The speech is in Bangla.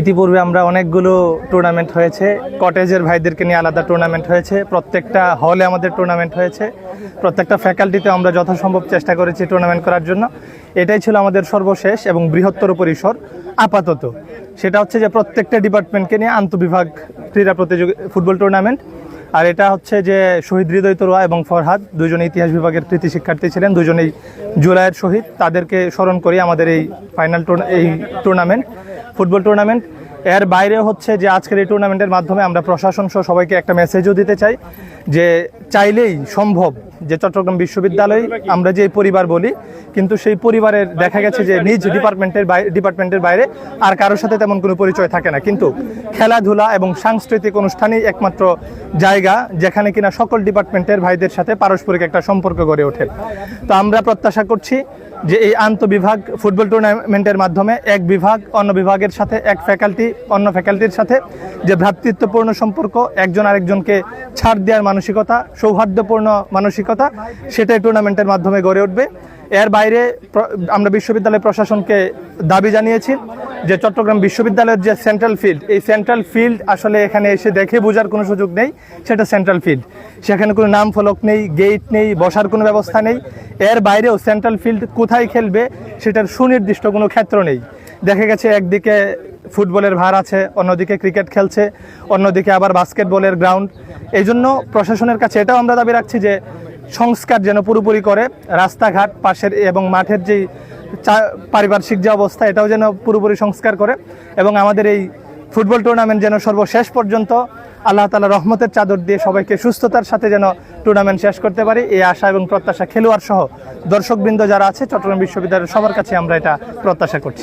ইতিপূর্বে আমরা অনেকগুলো টুর্নামেন্ট হয়েছে। কটেজের ভাইদেরকে নিয়ে আলাদা টুর্নামেন্ট হয়েছে। প্রত্যেকটা হলে আমাদের টুর্নামেন্ট হয়েছে। প্রত্যেকটা ফ্যাকাল্টিতে আমরা যথাসম্ভব চেষ্টা করেছি টুর্নামেন্ট করার জন্য। এটাই ছিল আমাদের সর্বশেষ এবং বৃহত্তর পরিসর আপাতত। সেটা হচ্ছে যে প্রত্যেকটা ডিপার্টমেন্টকে নিয়ে আন্তবিভাগ ক্রীড়া প্রতিযোগী ফুটবল টুর্নামেন্ট আর এটা হচ্ছে যে শহীদ হৃদয় তরুয়া এবং ফরহাদ দুজন ইতিহাস বিভাগের কৃতি শিক্ষার্থী ছিলেন, দুজনেই জুলাইয়ের শহীদ। তাদেরকে স্মরণ করি আমাদের এই ফাইনাল এই টুর্নামেন্ট ফুটবল টুর্নামেন্ট। এর বাইরে হচ্ছে যে আজকের এই টুর্নামেন্টের মাধ্যমে আমরা প্রশাসন সহ সবাইকে একটা মেসেজও দিতে চাই যে চাইলেই সম্ভব যে চট্টগ্রাম বিশ্ববিদ্যালয়, আমরা যে পরিবার বলি, কিন্তু সেই পরিবারের দেখা গেছে যে নিজ ডিপার্টমেন্টের ডিপার্টমেন্টের বাইরে আর কারোর সাথে তেমন কোনো পরিচয় থাকে না। কিন্তু খেলাধুলা এবং সাংস্কৃতিক অনুষ্ঠানই একমাত্র জায়গা যেখানে কিনা সকল ডিপার্টমেন্টের ভাইদের সাথে পারস্পরিক একটা সম্পর্ক গড়ে ওঠে। তো আমরা প্রত্যাশা করছি যে এই আন্তবিভাগ ফুটবল টুর্নামেন্টের মাধ্যমে এক বিভাগ, অন্য বিভাগের সাথে এক ফ্যাকাল্টি অন্য ফ্যাকাল্টির সাথে যে ভ্রাতৃত্বপূর্ণ সম্পর্ক, একজন আরেকজনকে ছাড় দেওয়ার মানসিকতা, সৌহার্দ্যপূর্ণ মানসিকতা, সেটাই টুর্নামেন্টের মাধ্যমে গড়ে উঠবে। এর বাইরে আমরা বিশ্ববিদ্যালয় প্রশাসনকে দাবি জানিয়েছি যে চট্টগ্রাম বিশ্ববিদ্যালয়ের যে সেন্ট্রাল ফিল্ড এই সেন্ট্রাল ফিল্ড আসলে এখানে এসে দেখে বোঝার কোনো সুযোগ নেই, সেটা সেন্ট্রাল ফিল্ড সেখানে কোনো নাম ফলক নেই গেট নেই, বসার কোনো ব্যবস্থা নেই। এর বাইরেও সেন্ট্রাল ফিল্ড কোথায় খেলবে সেটার সুনির্দিষ্ট কোনো ক্ষেত্র নেই। দেখা গেছে একদিকে ফুটবলের ভার আছে, অন্যদিকে ক্রিকেট খেলছে, অন্যদিকে আবার বাস্কেটবলের গ্রাউন্ড এই জন্য প্রশাসনের কাছে এটাও আমরা দাবি রাখছি যে সংস্কার যেন পুরোপুরি করে, রাস্তাঘাট, পাশের এবং মাঠের যেই পারিপার্শ্বিক যে অবস্থা, এটাও যেন পুরোপুরি সংস্কার করে এবং আমাদের এই ফুটবল টুর্নামেন্ট যেন সর্বশেষ পর্যন্ত আল্লাহ তালা রহমতের চাদর দিয়ে সবাইকে সুস্থতার সাথে যেন টুর্নামেন্ট শেষ করতে পারি। এই আশা এবং প্রত্যাশা খেলোয়াড় সহ দর্শকবৃন্দ যারা আছে, চট্টগ্রাম বিশ্ববিদ্যালয়ের সবার কাছে আমরা এটা প্রত্যাশা করছি।